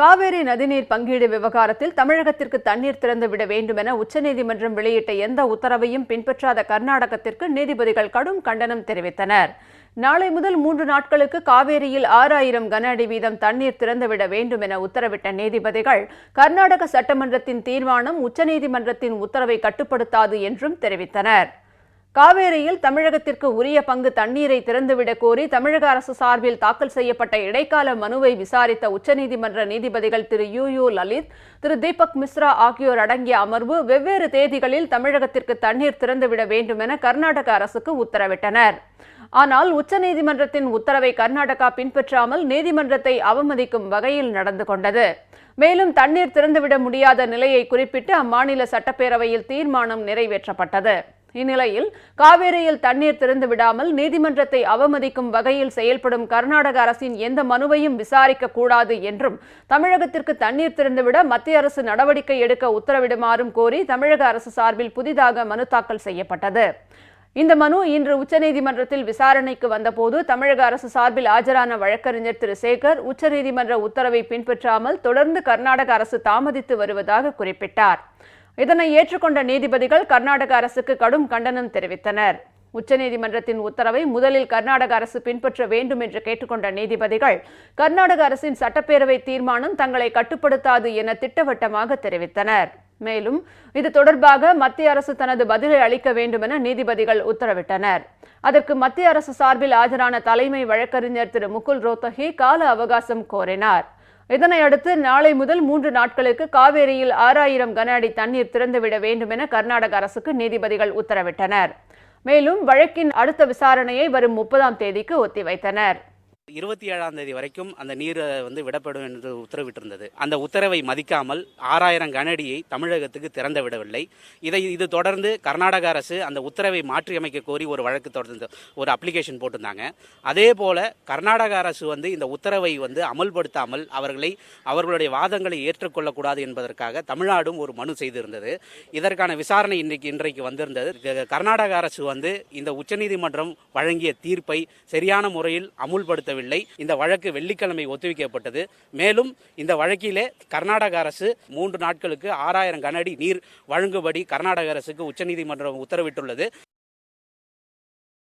காவேரி நதிநீர் பங்கீடு விவகாரத்தில் தமிழகத்திற்கு தண்ணீர் திறந்துவிட வேண்டுமென உச்சநீதிமன்றம் வெளியிட்ட எந்த உத்தரவையும் பின்பற்றாத கர்நாடகத்திற்கு நீதிபதிகள் கடும் கண்டனம் தெரிவித்தனர். நாளை முதல் மூன்று நாட்களுக்கு காவேரியில் ஆறாயிரம் கன அடி வீதம் தண்ணீர் திறந்துவிட வேண்டும் என உத்தரவிட்ட நீதிபதிகள் கர்நாடக சட்டமன்றத்தின் தீர்மானம் உச்சநீதிமன்றத்தின் உத்தரவை கட்டுப்படுத்தாது என்றும் தெரிவித்தனர். காவேரியில் தமிழகத்திற்கு உரிய பங்கு தண்ணீரை திறந்துவிடக் கோரி தமிழக அரசு சார்பில் தாக்கல் செய்யப்பட்ட இடைக்கால மனுவை விசாரித்த உச்சநீதிமன்ற நீதிபதிகள் திரு யூ யூ லலித் திரு தீபக் மிஸ்ரா ஆகியோர் அடங்கிய அமர்வு வெவ்வேறு தேதிகளில் தமிழகத்திற்கு தண்ணீர் திறந்துவிட வேண்டும் என கர்நாடக அரசுக்கு உத்தரவிட்டனர். ஆனால் உச்சநீதிமன்றத்தின் உத்தரவை கர்நாடகா பின்பற்றாமல் நீதிமன்றத்தை அவமதிக்கும் வகையில் நடந்து கொண்டது. மேலும் தண்ணீர் திறந்துவிட முடியாத நிலையை குறிப்பிட்டு அம்மாநில சட்டப்பேரவையில் தீர்மானம் நிறைவேற்றப்பட்டது. இந்நிலையில் காவேரியில் தண்ணீர் திறந்து விடாமல் நீதிமன்றத்தை அவமதிக்கும் வகையில் செயல்படும் கர்நாடக அரசின் எந்த மனுவையும் விசாரிக்க கூடாது என்றும் தமிழகத்திற்கு தண்ணீர் திறந்துவிட மத்திய அரசு நடவடிக்கை எடுக்க உத்தரவிடுமாறும் கோரி தமிழக அரசு சார்பில் புதிதாக மனு தாக்கல் செய்யப்பட்டது. இந்த மனு இன்று உச்சநீதிமன்றத்தில் விசாரணைக்கு வந்தபோது தமிழக அரசு சார்பில் ஆஜரான வழக்கறிஞர் திரு. சேகர் உச்சநீதிமன்ற உத்தரவை பின்பற்றாமல் தொடர்ந்து கர்நாடக அரசு தாமதித்து வருவதாக குறிப்பிட்டார். இதனை ஏற்றுக்கொண்ட நீதிபதிகள் கர்நாடக அரசுக்கு கடும் கண்டனம் தெரிவித்தனர். உச்சநீதிமன்றத்தின் உத்தரவை முதலில் கர்நாடக அரசு பின்பற்ற வேண்டும் என்று கேட்டுக்கொண்ட நீதிபதிகள் கர்நாடக அரசின் சட்டப்பேரவை தீர்மானம் தங்களை கட்டுப்படுத்தாது என திட்டவட்டமாக தெரிவித்தனர். மேலும் இது தொடர்பாக மத்திய அரசு தனது பதிலை அளிக்க வேண்டும் என நீதிபதிகள் உத்தரவிட்டனர். அதற்கு மத்திய அரசு சார்பில் ஆஜரான தலைமை வழக்கறிஞர் திரு முகுல் ரோத்தகி கால அவகாசம் கோரினார். இதனையடுத்து நாளை முதல் மூன்று நாட்களுக்கு காவேரியில் ஆறாயிரம் கன அடி தண்ணீர் திறந்துவிட வேண்டும் என கர்நாடக அரசுக்கு நீதிபதிகள் உத்தரவிட்டனர். மேலும் வழக்கின் அடுத்த விசாரணையை வரும் முப்பதாம் தேதிக்கு ஒத்திவைத்தனர். இருபத்தி ஏழாம் தேதி வரைக்கும் அந்த நீரை வந்து விடப்படும் என்று உத்தரவிட்டிருந்தது. அந்த உத்தரவை மதிக்காமல் ஆறாயிரம் கனடியை தமிழகத்துக்கு திறந்து விடவில்லை. இதை இது தொடர்ந்து கர்நாடக அரசு அந்த உத்தரவை மாற்றி அமைக்க கோரி ஒரு வழக்கு தொடர்ந்து ஒரு அப்ளிகேஷன் போட்டிருந்தாங்க. அதே போல கர்நாடக அரசு வந்து இந்த உத்தரவை வந்து அமல்படுத்தாமல் அவர்களை அவர்களுடைய வாதங்களை ஏற்றுக்கொள்ளக்கூடாது என்பதற்காக தமிழ்நாடும் ஒரு மனு செய்திருந்தது. இதற்கான விசாரணை இன்றைக்கு இன்றைக்கு வந்திருந்தது. கர்நாடக அரசு வந்து இந்த உச்சநீதிமன்றம் வழங்கிய தீர்ப்பை சரியான முறையில் அமுல்படுத்த முடியவில்லை இந்த வழக்கு வெள்ளிக்கிழமை ஒத்திவைக்கப்பட்டது. மேலும் இந்த வழக்கிலே கர்நாடக அரசு மூன்று நாட்களுக்கு ஆறாயிரம் கனஅடி நீர் வழங்கும்படி கர்நாடக அரசுக்கு உச்சநீதிமன்றம் உத்தரவிட்டுள்ளது.